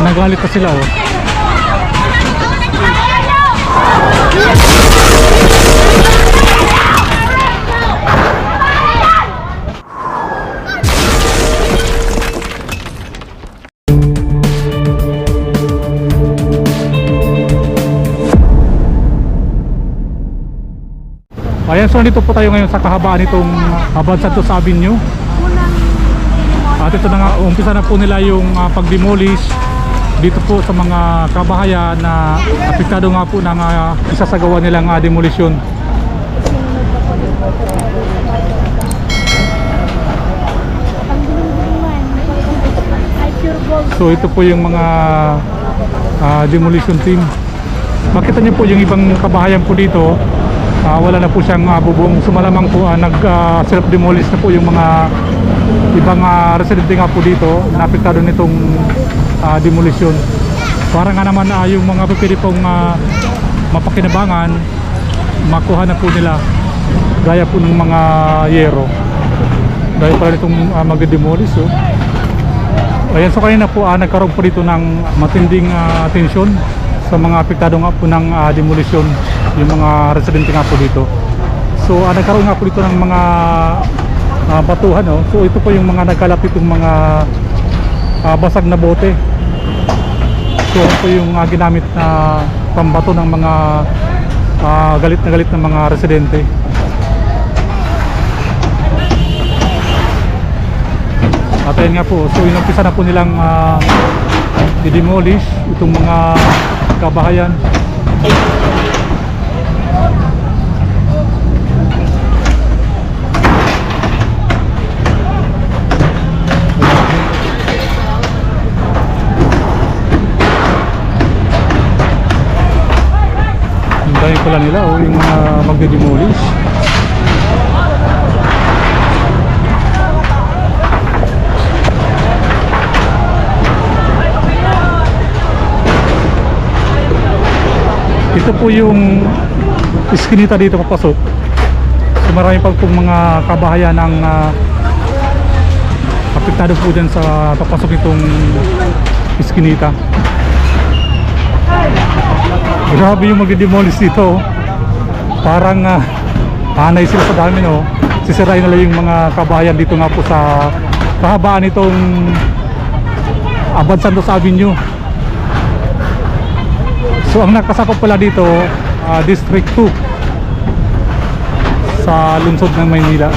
Nagalit pa sila oh. Ayan, so dito po tayo ngayon sa kahabaan nitong Abad Santos Avenue. At ito na nga, umpisa na po nila yung ah, pag-demolish dito po sa mga kabahayan na apektado nga po ng uh, isasagawa nilang uh, demolition. So ito po yung mga ah, demolition team. Makita niyo po yung ibang kabahayan po dito. ah, wala na po siyang uh, bubong. Sumalamang po ah, nag ah, self-demolish na po yung mga ibang ah, residente nga po dito na apektado nitong ah, demolition. Para nga naman ah, yung mga pipili pong ah, mapakinabangan, makuha na po nila gaya po ng mga yero. Dahil pala nitong uh, magde-demolish. Oh. Ayan, so kanina po ah, nagkaroon po dito ng matinding ah, tensyon sa mga apektado nga po ng ah, demolition, yung mga residente nga po dito. So ah, nagkaroon nga po dito ng mga ah, batuhan. Oh. So ito po yung mga nagkalap itong mga ah, basag na bote. So ito yung ah, ginamit na pambato ng mga ah, galit na galit ng mga residente. At ayun nga po, so inumpisa na po nilang uh, i-demolish itong mga kabahayan. Pala nila oh, yung mga magde-demolish. Ito po yung iskinita dito papasok. So marami pa pong mga kabahayan ang uh, apektado po dyan sa papasok itong iskinita. Grabe yung magde-demolish dito. oh. Parang uh, hanay sila sa dami no. Sisirain nila yung mga kabahayan dito nga po sa kahabaan itong Abad Santos Avenue. So ang nakasakop pala dito, ah, District 2 sa lungsod ng Maynila.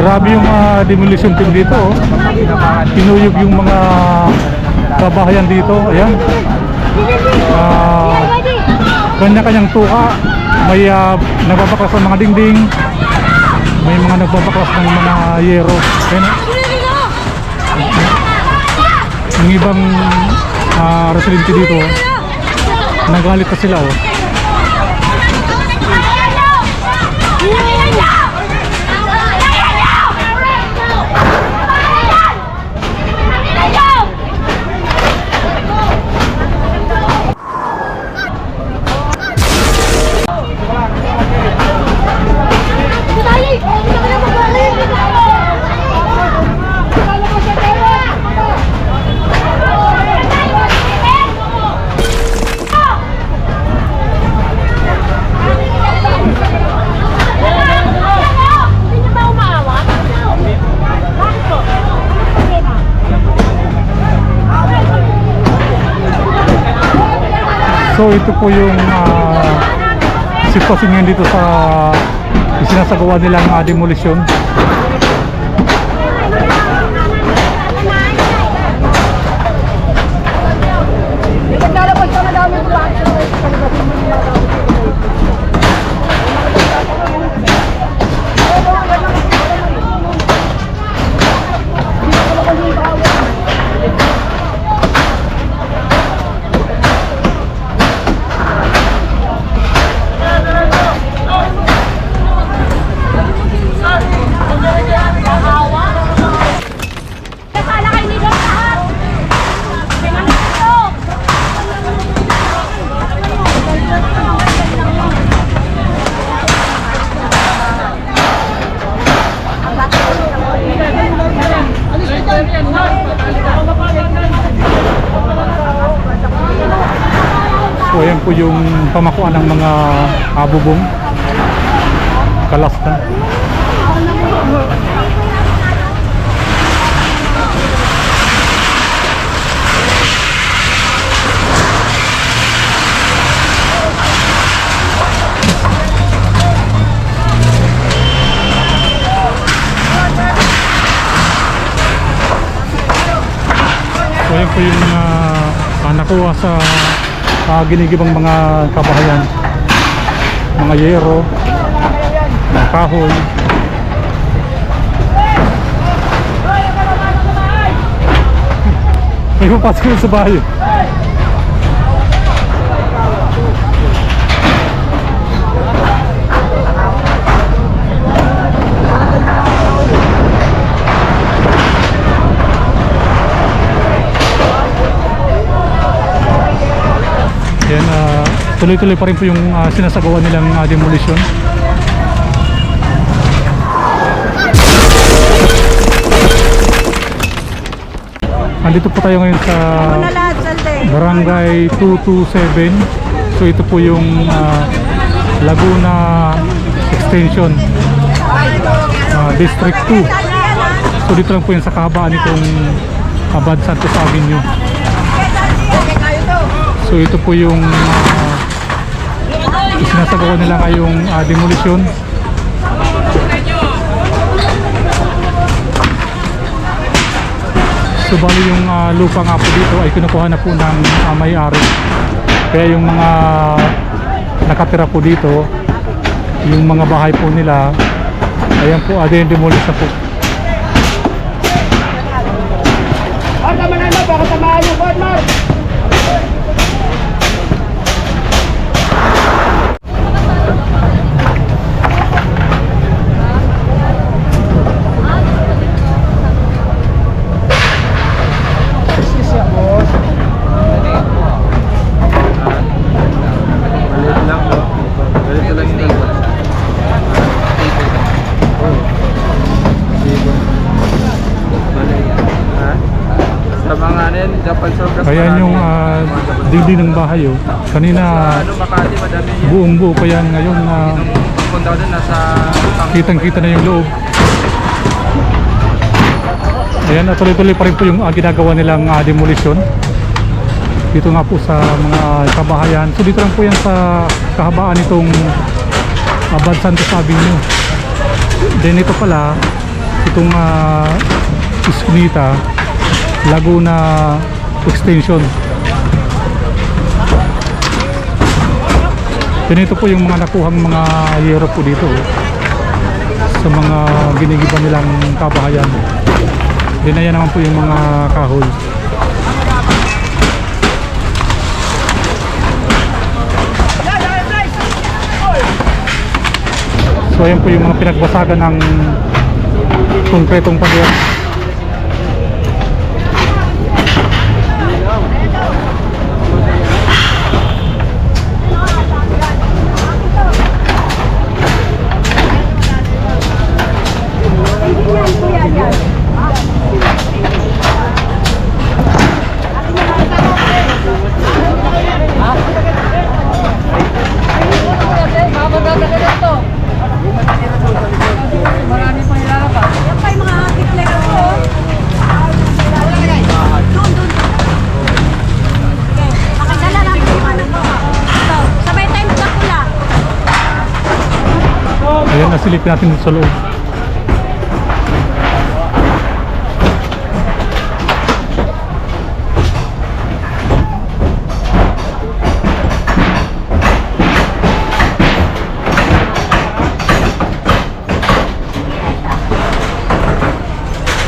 Grabe yung ah, demolition team dito. Oh. Pinuyog yung mga kabahayan dito. Ayan. Ah, kanya-kanyang tuka. May uh, nagbabaklas ng mga dingding. May mga nagbabaklas ng mga yero. Ayan. Yung ibang ah, residente dito, nagalit pa sila oh. Ito po yung uh, sitwasyon ngayon dito sa isinasagawa nilang uh, demolition. Po yung pamakuan ng mga abubong. Kalas na. So ayan po yung ah, nakuha sa ah, ginigibang mga kabahayan. Mga yero, mga kahoy. May papasok sa bahay. Yan, ah, tuloy-tuloy pa rin po yung ah, sinasagawa nilang ah, demolition. Andito po tayo ngayon sa. Barangay 227. So ito po yung ah, Laguna Extension ah, District 2. So dito lang po yan sa kahabaan nitong Abad Santos Avenue. So ito po yung uh, sinasagawa nila ngayong uh, demolition. So bali yung ah, lupa nga po dito ay kinukuha na po ng ah, may-ari. Kaya yung mga nakatira po dito, yung mga bahay po nila, ayan po, uh, demolish na po. Sa mga ano Japan sobrang Ayan yung uh, dingding ng bahay oh. Kanina yan. buong buo pa yan ngayon na Punta ko doon, nasa kitang kita na yung loob. Ayan, at tuloy-tuloy pa rin po yung ah, ginagawa nilang ah, demolition. Dito nga po sa mga kabahayan. So dito lang po yan sa kahabaan nitong Abad Santos Avenue. Then ito pala, itong uh, Iskunita, Laguna Extension. Then ito po yung mga nakuhang mga yero po dito oh, sa mga ginigiban nilang kabahayan. Then ayan naman po yung mga kahoy. So ayan po yung mga pinagbasagan ng konkretong pader. Marami pang ilalabas. Yan pa yung mga tiplek ko. Doon, doon. Okay, pakadala natin yung ano ko. Ito, sabay tayo magkakula. Nasilip natin sa loob.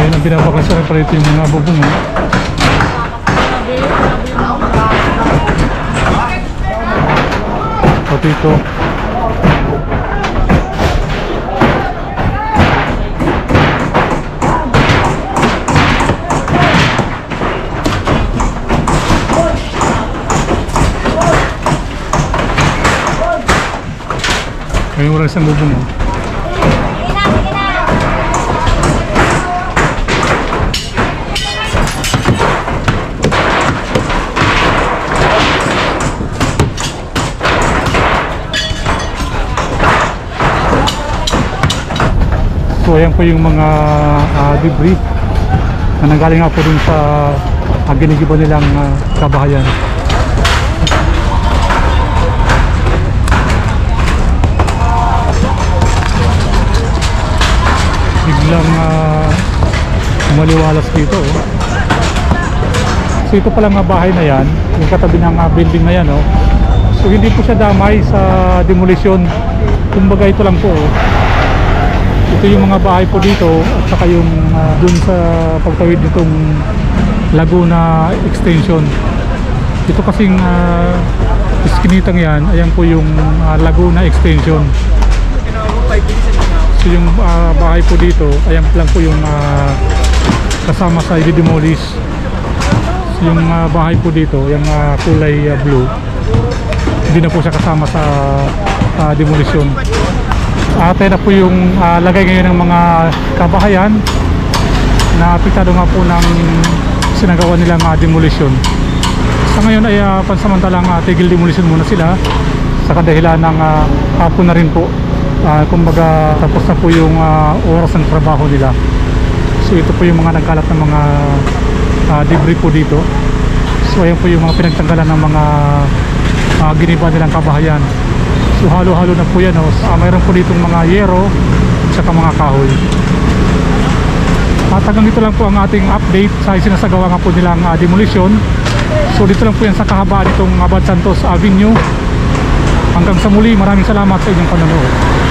Ayan, ang binabakasaran pa rito yung mga bubong. oh. Pati ito. Ngayong oras na bubong. Oh. So ayan po yung mga uh, debris na nanggaling nga po dun sa ah, uh, ginigibo nilang uh, kabahayan. Biglang ah, maliwalas dito. Oh. So ito palang nga bahay na yan, yung katabi ng ah, building na yan. Oh. So hindi po siya damay sa demolition. Kumbaga ito lang po. Oh. Ito yung mga bahay po dito at saka yung ah, dun sa pagtawid nitong Laguna Extension. Ito kasing uh, iskinitang yan, ayan po yung ah, Laguna Extension. So yung ah, bahay po dito, ayan lang po yung ah, kasama sa i-demolish. So yung ah, bahay po dito, yung ah, kulay ah, blue, hindi na po siya kasama sa ah, demolition. Ate na po yung ah, lagay ngayon ng mga kabahayan na apektado nga po ng sinagawa nilang ah, demolition. Sa ngayon ay ah, pansamantalang ah, tigil demolition muna sila sa kadahilan ng ah, hapon na rin po. Ah, kumbaga tapos na po yung ah, oras ng trabaho nila. So ito po yung mga nagkalat ng mga ah, debris po dito. So ayan po yung mga pinagtanggalan ng mga ah, giniba nilang kabahayan. So halo-halo na po yan. Oh. Ah, mayroon po ditong mga yero at saka mga kahoy. At hanggang dito lang po ang ating update sa sinasagawa nga po nilang ah, demolition. So dito lang po yan sa kahabaan itong Abad Santos Avenue. Hanggang sa muli, maraming salamat sa inyong panonood.